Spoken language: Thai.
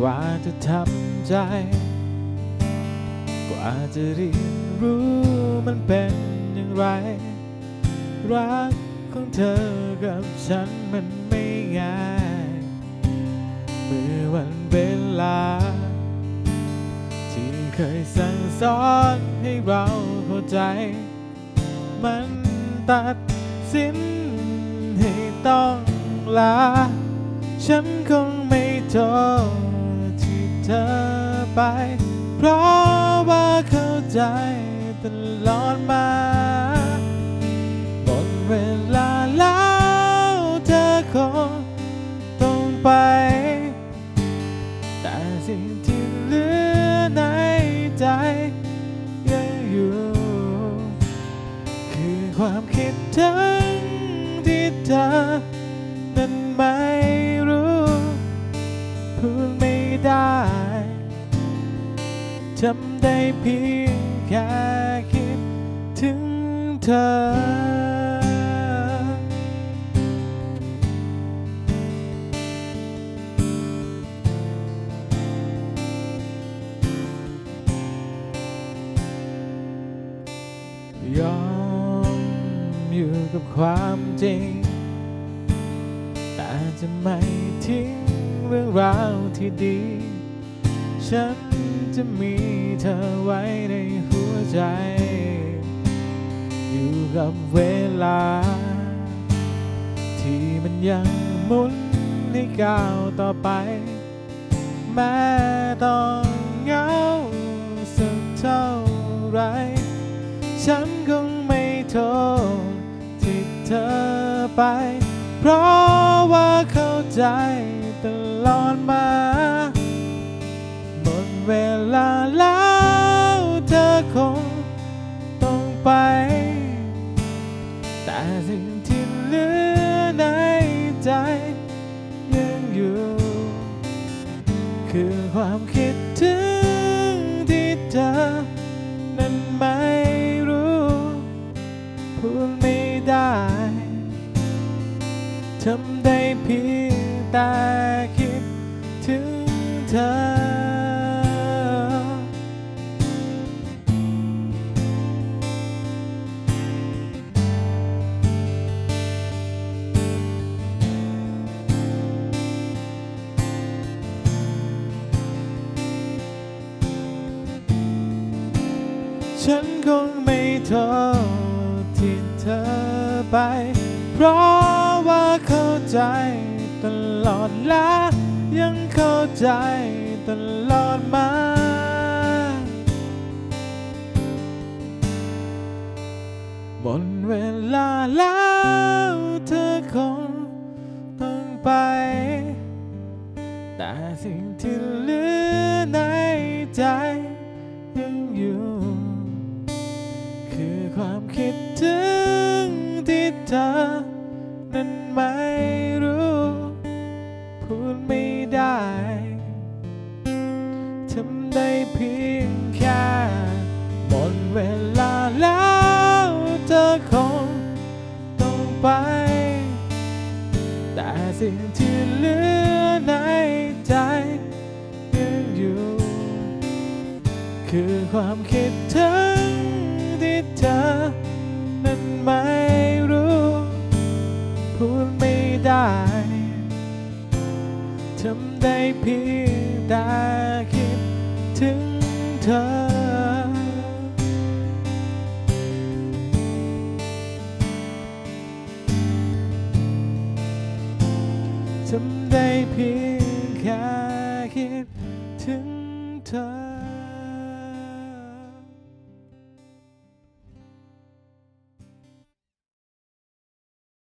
กว่าจะทำใจ กว่าจะเรียนรู้มันเป็นอย่างไร รักของเธอกับฉันมันไม่ง่ายเมื่อวันเวลา ที่เคยสั่งสอนให้เราเข้าใจ มันตัดสินให้ต้องลา ฉันคงไม่ทษที่ เธอไป เพราะว่าเข้าใจตลอดมาหมดเวลาแล้วเธอคงต้องไป แต่สิ่งที่เหลือในใจยังอยู่ คือความคิดถึงที่เธอนั้นไม่รู้ พูดไม่ได้ ทำได้เพียงแค่คิดถึงเธอยอมอยู่กับความจริง แต่จะไม่ทิ้งเรื่องราวที่ดี ฉันจะมีเธอไว้ในหัวใจ อยู่กับเวลา ที่มันยังหมุนให้ก้าวต่อไป แม้ต้องเหงาสักเท่าไร ฉันคงไม่โทษที่เธอไป เพราะว่าเข้าใจตลอดมา เวลาแล้วเธอคงต้องไป แต่สิ่งที่เหลือในใจ ยังอยู่ คือความคิดถึงที่เธอ นั้นไม่รู้พูดไม่ได้ทำได้เพียงแต่คิดถึงเธอ ฉันคงไม่โทษที่เธอไป เพราะว่าเข้าใจตลอดและยังเข้าใจตลอดมา หมดเวลาแล้วเธอคงต้องไป แต่สิ่งที่เหลือในใจ คือความคิดถึงที่เธอนั้นไม่รู้พูดไม่ได้ทำได้เพียงแค่หมดเวลาแล้วเธอคงต้องไป แต่สิ่งที่เหลือในใจยังอยู่ คือความคิดถึง ที่เธอนั้นไม่รู้ พูดไม่ได้ทำได้เพียงแต่คิดถึงเธอทำได้เพียงแค่คิดถึงเธอ